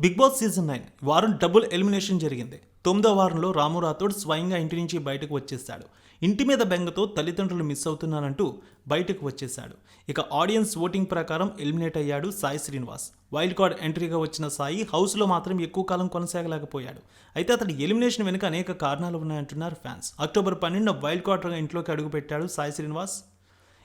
Big Boss season nine వారం double elimination జరిగింది. తొమ్మిదో వారంలో రాము రాథోడ్ స్వయంగా ఇంటి నుంచి బయటకు వచ్చేశాడు. ఇంటి మీద బెంగతో తల్లిదండ్రులు మిస్ అవుతున్నానంటూ బయటకు వచ్చేశాడు. ఇక ఆడియన్స్ ఓటింగ్ ప్రకారం ఎలిమినేట్ అయ్యాడు సాయి శ్రీనివాస్. వైల్డ్ కార్డ్ ఎంట్రీగా వచ్చిన సాయి హౌస్లో మాత్రం ఎక్కువ కాలం కొనసాగలేకపోయాడు. అయితే అతడి ఎలిమినేషన్ వెనుక అనేక కారణాలు ఉన్నాయంటున్నారు ఫ్యాన్స్. అక్టోబర్ పన్నెండున వైల్డ్ కార్డ్ ఇంట్లోకి అడుగుపెట్టాడు సాయి శ్రీనివాస్.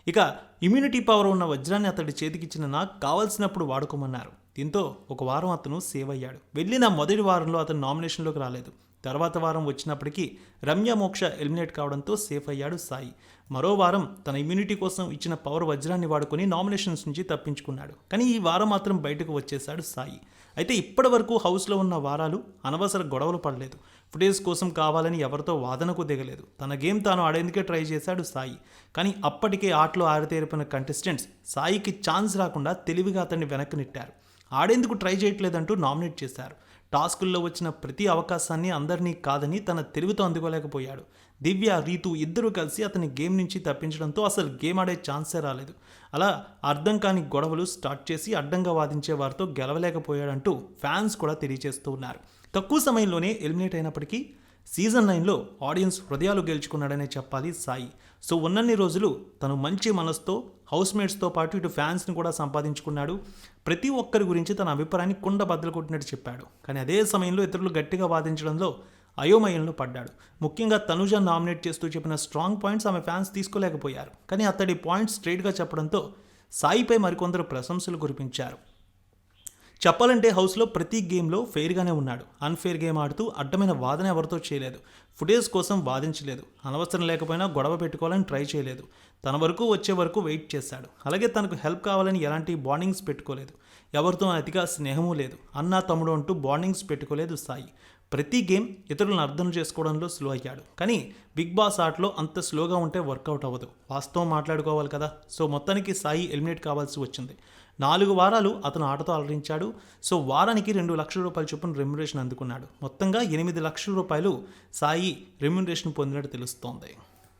ఇక ఇమ్యూనిటీ పవర్ ఉన్న వజ్రాన్ని అతడి చేతికిచ్చిన నాకు కావాల్సినప్పుడు వాడుకోమన్నారు. దీంతో ఒక వారం అతను సేవ్ అయ్యాడు. వెళ్ళిన మొదటి వారంలో అతను నామినేషన్లోకి రాలేదు. తర్వాత వారం వచ్చినప్పటికీ రమ్య మోక్ష ఎలిమినేట్ కావడంతో సేఫ్ అయ్యాడు సాయి. మరో వారం తన ఇమ్యూనిటీ కోసం ఇచ్చిన పవర్ వజ్రాన్ని వాడుకొని నామినేషన్స్ నుంచి తప్పించుకున్నాడు. కానీ ఈ వారం మాత్రం బయటకు వచ్చేశాడు సాయి. అయితే ఇప్పటి వరకు హౌస్లో ఉన్న వారాలు అనవసర గొడవలు పడలేదు. ఫుటేజ్ కోసం కావాలని ఎవరితో వాదనకు దిగలేదు. తన గేమ్ తాను ఆడేందుకే ట్రై చేశాడు సాయి. కానీ అప్పటికే ఆటలో ఆరితేరిపిన కంటెస్టెంట్స్ సాయికి ఛాన్స్ రాకుండా తెలివిగా అతన్ని వెనక్కి నెట్టారు. ఆడేందుకు ట్రై చేయట్లేదంటూ నామినేట్ చేశారు. టాస్కుల్లో వచ్చిన ప్రతి అవకాశాన్ని అందరినీ కాదని తన తెలివితో అందుకోలేకపోయాడు. దివ్య రీతు ఇద్దరూ కలిసి అతని గేమ్ నుంచి తప్పించడంతో అసలు గేమ్ ఆడే ఛాన్సే రాలేదు. అలా అర్థం కాని గొడవలు స్టార్ట్ చేసి అడ్డంగా వాదించే వారితో గెలవలేకపోయాడంటూ ఫ్యాన్స్ కూడా తెలియజేస్తూ ఉన్నారు. తక్కువ సమయంలోనే ఎలిమినేట్ అయినప్పటికీ సీజన్ నైన్లో ఆడియన్స్ హృదయాలు గెలుచుకున్నాడనే చెప్పాలి సాయి. సో ఉన్నన్ని రోజులు తను మంచి మనసుతో హౌస్మేట్స్తో పాటు ఇటు ఫ్యాన్స్ని కూడా సంపాదించుకున్నాడు. ప్రతి ఒక్కరి గురించి తన అభిప్రాయాన్ని కుండ బద్దలు కొట్టినట్టు చెప్పాడు. కానీ అదే సమయంలో ఇతరులు గట్టిగా వాదించడంలో అయోమయంలో పడ్డాడు. ముఖ్యంగా తనుజ నామినేట్ చేస్తూ చెప్పిన స్ట్రాంగ్ పాయింట్స్ ఆమె ఫ్యాన్స్ తీసుకోలేకపోయారు. కానీ అతడి పాయింట్స్ స్ట్రైట్గా చెప్పడంతో సాయిపై మరికొందరు ప్రశంసలు కురిపించారు. చెప్పాలంటే హౌస్లో ప్రతి గేమ్లో ఫెయిర్గానే ఉన్నాడు. అన్ఫెయిర్ గేమ్ ఆడుతూ అడ్డమైన వాదన ఎవరితో చేయలేదు. ఫుటేజ్ కోసం వాదించలేదు. అనవసరం లేకపోయినా గొడవ పెట్టుకోవాలని ట్రై చేయలేదు. తన వరకు వచ్చే వరకు వెయిట్ చేశాడు. అలాగే తనకు హెల్ప్ కావాలని ఎలాంటి బాండింగ్స్ పెట్టుకోలేదు. ఎవరితో అతిగా స్నేహము లేదు. అన్నా తమ్ముడు అంటూ బాండింగ్స్ పెట్టుకోలేదు సాయి. ప్రతి గేమ్ ఇతరులను అర్థం చేసుకోవడంలో స్లో అయ్యాడు. కానీ బిగ్ బాస్ ఆటలో అంత స్లోగా ఉంటే వర్కౌట్ అవ్వదు. వాస్తవం మాట్లాడుకోవాలి కదా? సో మొత్తానికి సాయి ఎలిమినేట్ కావాల్సి వచ్చింది. నాలుగు వారాలు అతను ఆటతో అలరించాడు. సో వారానికి రెండు లక్షల రూపాయల చొప్పున రెమ్యునరేషన్ అందుకున్నాడు. మొత్తంగా ఎనిమిది లక్షల రూపాయలు సాయి రెమ్యునరేషన్ పొందినట్టు తెలుస్తోంది.